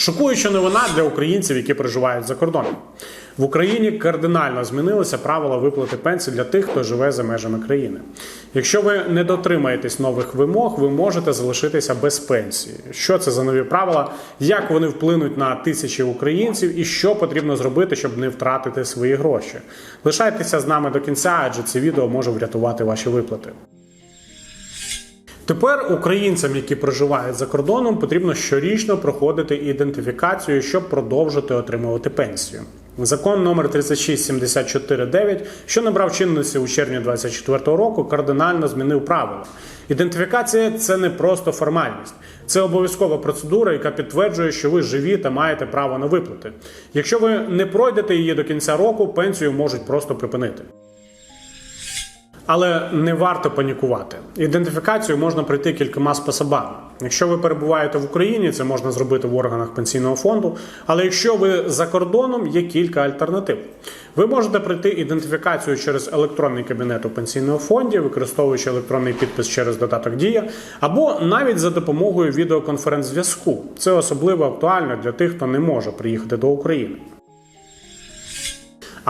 Шокуюча новина для українців, які проживають за кордоном. В Україні кардинально змінилися правила виплати пенсій для тих, хто живе за межами країни. Якщо ви не дотримаєтесь нових вимог, ви можете залишитися без пенсії. Що це за нові правила? Як вони вплинуть на тисячі українців, і що потрібно зробити, щоб не втратити свої гроші? Лишайтеся з нами до кінця, адже це відео може врятувати ваші виплати. Тепер українцям, які проживають за кордоном, потрібно щорічно проходити ідентифікацію, щоб продовжити отримувати пенсію. Закон номер 36749, що набрав чинності у червні 2024 року, кардинально змінив правила. Ідентифікація це не просто формальність, це обов'язкова процедура, яка підтверджує, що ви живі та маєте право на виплати. Якщо ви не пройдете її до кінця року, пенсію можуть просто припинити. Але не варто панікувати. Ідентифікацію можна пройти кількома способами. Якщо ви перебуваєте в Україні, це можна зробити в органах пенсійного фонду. Але якщо ви за кордоном, є кілька альтернатив. Ви можете пройти ідентифікацію через електронний кабінет у пенсійному фонді, використовуючи електронний підпис через додаток Дія, або навіть за допомогою відеоконференц-зв'язку. Це особливо актуально для тих, хто не може приїхати до України.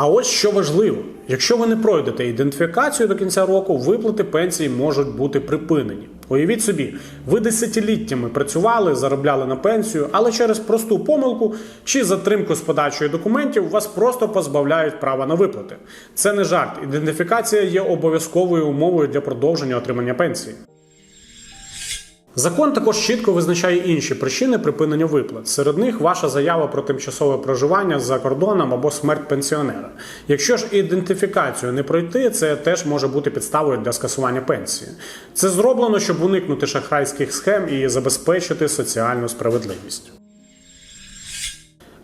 А ось що важливо: якщо ви не пройдете ідентифікацію до кінця року, виплати пенсії можуть бути припинені. Уявіть собі, ви десятиліттями працювали, заробляли на пенсію, але через просту помилку чи затримку з подачею документів вас просто позбавляють права на виплати. Це не жарт. Ідентифікація є обов'язковою умовою для продовження отримання пенсії. Закон також чітко визначає інші причини припинення виплат. Серед них ваша заява про тимчасове проживання за кордоном або смерть пенсіонера. Якщо ж ідентифікацію не пройти, це теж може бути підставою для скасування пенсії. Це зроблено, щоб уникнути шахрайських схем і забезпечити соціальну справедливість.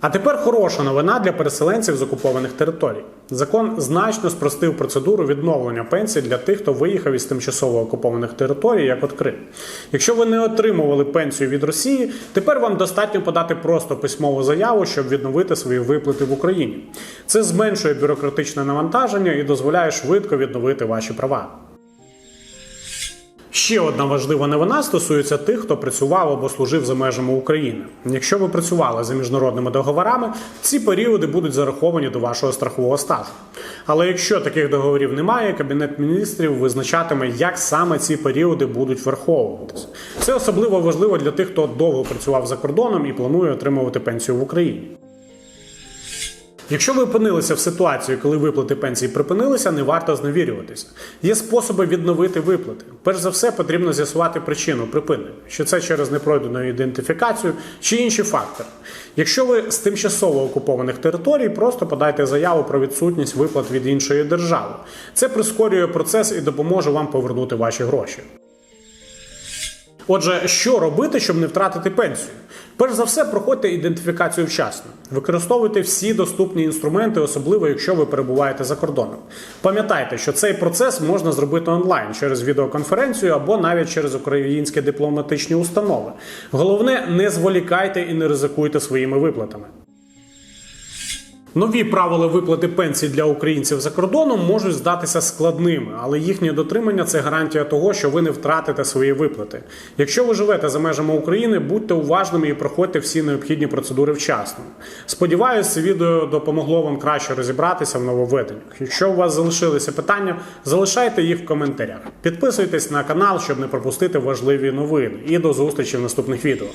А тепер хороша новина для переселенців з окупованих територій. Закон значно спростив процедуру відновлення пенсій для тих, хто виїхав із тимчасово окупованих територій, як от Крим. Якщо ви не отримували пенсію від Росії, тепер вам достатньо подати просто письмову заяву, щоб відновити свої виплати в Україні. Це зменшує бюрократичне навантаження і дозволяє швидко відновити ваші права. Ще одна важлива новина стосується тих, хто працював або служив за межами України. Якщо ви працювали за міжнародними договорами, ці періоди будуть зараховані до вашого страхового стажу. Але якщо таких договорів немає, кабінет міністрів визначатиме, як саме ці періоди будуть враховуватися. Це особливо важливо для тих, хто довго працював за кордоном і планує отримувати пенсію в Україні. Якщо ви опинилися в ситуації, коли виплати пенсії припинилися, не варто зневірюватися. Є способи відновити виплати. Перш за все, потрібно з'ясувати причину припинення, що це через непройдену ідентифікацію чи інші фактори. Якщо ви з тимчасово окупованих територій, просто подайте заяву про відсутність виплат від іншої держави. Це прискорює процес і допоможе вам повернути ваші гроші. Отже, що робити, щоб не втратити пенсію? Перш за все, проходьте ідентифікацію вчасно. Використовуйте всі доступні інструменти, особливо якщо ви перебуваєте за кордоном. Пам'ятайте, що цей процес можна зробити онлайн через відеоконференцію або навіть через українські дипломатичні установи. Головне, не зволікайте і не ризикуйте своїми виплатами. Нові правила виплати пенсій для українців за кордоном можуть здатися складними, але їхнє дотримання це гарантія того, що ви не втратите свої виплати. Якщо ви живете за межами України, будьте уважними і проходьте всі необхідні процедури вчасно. Сподіваюся, це відео допомогло вам краще розібратися в нововведеннях. Якщо у вас залишилися питання, залишайте їх в коментарях. Підписуйтесь на канал, щоб не пропустити важливі новини. І до зустрічі в наступних відео.